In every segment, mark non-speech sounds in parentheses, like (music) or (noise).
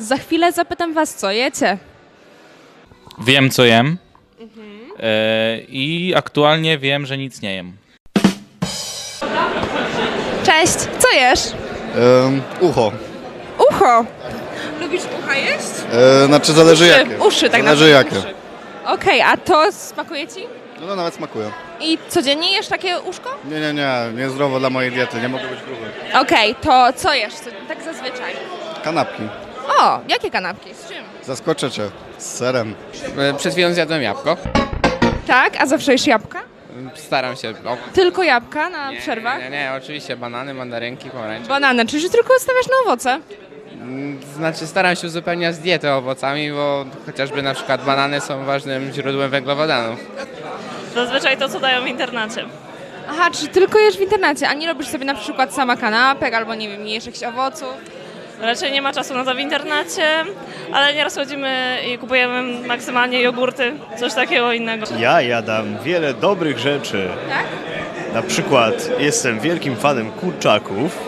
Za chwilę zapytam was, co jecie. Wiem, co jem. E, I aktualnie wiem, że nic nie jem. Cześć, co jesz? Ucho. Ucho. Lubisz ucha jeść? E, znaczy zależy Uszy, jakie. uszy tak Zależy naprawdę. jakie. Okej, a to smakuje ci? No, no nawet smakuje. I codziennie jesz takie uszko? Nie, nie, nie. Niezdrowo dla mojej diety. Nie mogę być gruby. Okej, to co jesz? Co- Tak zazwyczaj. Kanapki. O, jakie kanapki? Z czym? Zaskoczę cię. Z serem. E, Przed chwilą zjadłem jabłko. Tak, a zawsze jesz jabłka? Staram się. O, Tylko jabłka na nie, przerwach? Nie, nie, oczywiście banany, mandarynki, pomarańcze. Banany, czyli że tylko stawiasz na owoce? Znaczy staram się uzupełniać dietę owocami, bo chociażby na przykład banany są ważnym źródłem węglowodanów. Zazwyczaj to, co dają w internacie. Aha, czy tylko jesz w internecie, a nie robisz sobie na przykład sama kanapek, albo nie wiem, nie jesz jakichś owoców? Raczej nie ma czasu na to w internacie, ale nieraz chodzimy i kupujemy maksymalnie jogurty, coś takiego innego. Ja jadam wiele dobrych rzeczy. Tak? Na przykład jestem wielkim fanem kurczaków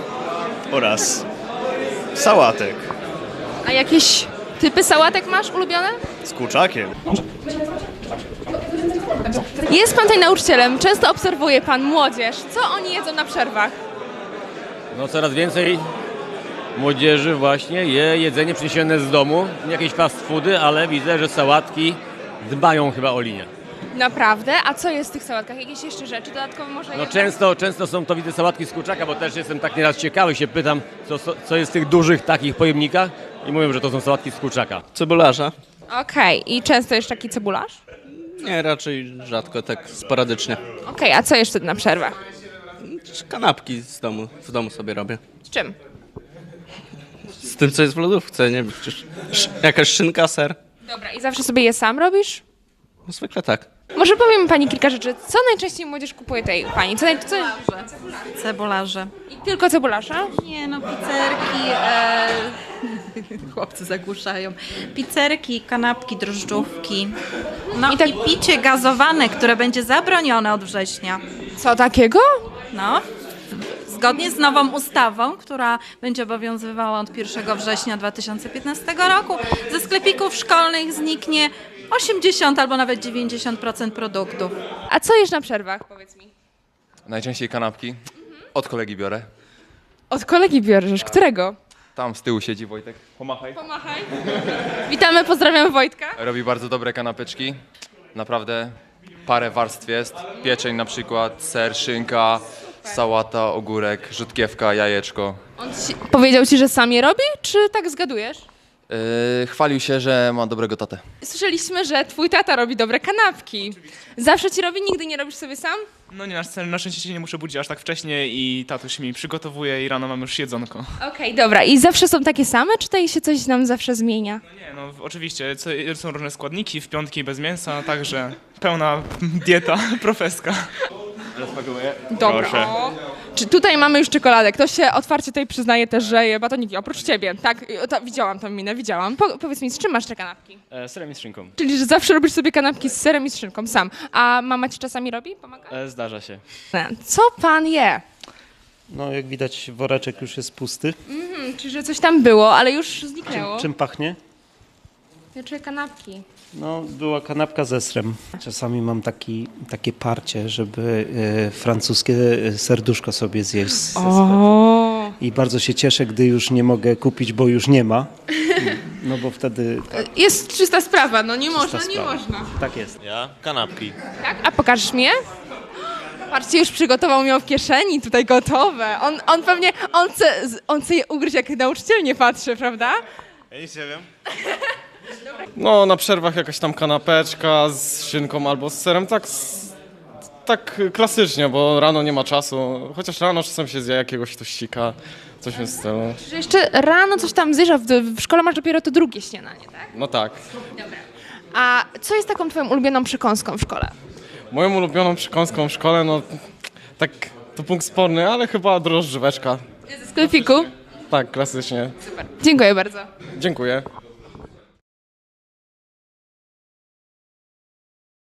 oraz sałatek A jakieś typy sałatek masz ulubione? z kurczakiem. Jest pan tutaj nauczycielem, często obserwuje pan młodzież. Co oni jedzą na przerwach? No coraz więcej młodzieży właśnie je jedzenie przyniesione z domu, nie jakieś fast foody, ale widzę, że sałatki dbają chyba o linię. Naprawdę? A co jest w tych sałatkach? Jakieś jeszcze rzeczy dodatkowe może No często, często są to widzę sałatki z kurczaka, bo też jestem tak nieraz ciekawy, się pytam, co, co, jest w tych dużych takich pojemnikach i mówią, że to są sałatki z kurczaka. Cebularza? Okej, i często jest taki cebularz? Nie, raczej rzadko, tak sporadycznie. Okej, a co jeszcze na przerwach? Kanapki z domu, w domu sobie robię. Z czym? Z tym, co jest w lodówce, nie wiem, przecież sz- jakaś szynka, ser? Dobra, i zawsze sobie je sam robisz? No, zwykle tak. Może powie mi pani kilka rzeczy. Co najczęściej młodzież kupuje tej pani? Co, naj... co... Cebularze. I tylko cebularza? Nie no, pizzerki, e... (laughs) chłopcy zagłuszają. Pizzerki, kanapki, drożdżówki. No I i, tak- picie gazowane, które będzie zabronione od września. Co takiego? No, zgodnie z nową ustawą, która będzie obowiązywała od 1 września 2015 roku, ze sklepików szkolnych zniknie 80 albo nawet 90% produktów. A co jesz na przerwach, powiedz mi? Najczęściej kanapki. Od kolegi biorę. Od kolegi bierzesz. Którego? Tam z tyłu siedzi Wojtek. Pomachaj. Pomachaj. (laughs) Witamy, pozdrawiam Wojtka. Robi bardzo dobre kanapeczki. Naprawdę parę warstw jest. Pieczeń na przykład, ser, szynka, sałata, ogórek, rzutkiewka, jajeczko. On ci, powiedział ci, że sam je robi, czy tak zgadujesz? Yy, chwalił się, że ma dobrego tatę. Słyszeliśmy, że twój tata robi dobre kanapki. Zawsze ci robi, nigdy nie robisz sobie sam? No nie, na, na szczęście się nie muszę budzić aż tak wcześnie i tatuś mi przygotowuje i rano mam już jedzonko. Okej, dobra. I zawsze są takie same, czy tutaj się coś nam zawsze zmienia? Nie, no oczywiście, co, są różne składniki, w piątki bez mięsa, także pełna dieta (laughs) profeska. Dobra. O. Czy tutaj mamy już czekoladę? Ktoś się otwarcie tutaj przyznaje też, że je batoniki, oprócz ciebie. Tak, to, widziałam tą minę, widziałam. Po, powiedz mi, z czym masz te kanapki? E, serem i z szynką. Czyli, że zawsze robisz sobie kanapki z serem i z szynką, sam. A mama ci czasami robi? Pomaga? E, zdarza się. Co pan je? No jak widać woreczek już jest pusty. Hmm, czy że coś tam było, ale już zniknęło? Czym pachnie? Ja czuję kanapki. No była kanapka ze srem. Czasami mam taki, takie parcie, żeby e, francuskie e, serduszko sobie zjeść. z- O. I bardzo się cieszę, gdy już nie mogę kupić, bo już nie ma. No bo wtedy tak, Jest czysta sprawa, no nie można, nie sprawa. można. tak jest. Ja? Kanapki. Tak? A pokażesz mi je? Patrzcie, już przygotował miał w kieszeni, tutaj gotowe. On, on pewnie, on chce, on chce je ugryźć, jak nauczyciel nie patrzy, prawda? Ja nic nie wiem. (laughs) No, na przerwach jakaś tam kanapeczka z szynką albo z serem, tak, tak klasycznie, bo rano nie ma czasu. Chociaż rano czasem się zje jakiegoś tościka, coś w tym stylu. Że jeszcze rano coś tam zjesz, a w, w szkole masz dopiero to drugie śniadanie, tak? No tak. A co jest taką twoją ulubioną przekąską w szkole? Moją ulubioną przekąską w szkole, no tak, to punkt sporny, ale chyba drożdżóweczka. Ze sklepiku? Tak, klasycznie. Dziękuję bardzo. Dziękuję.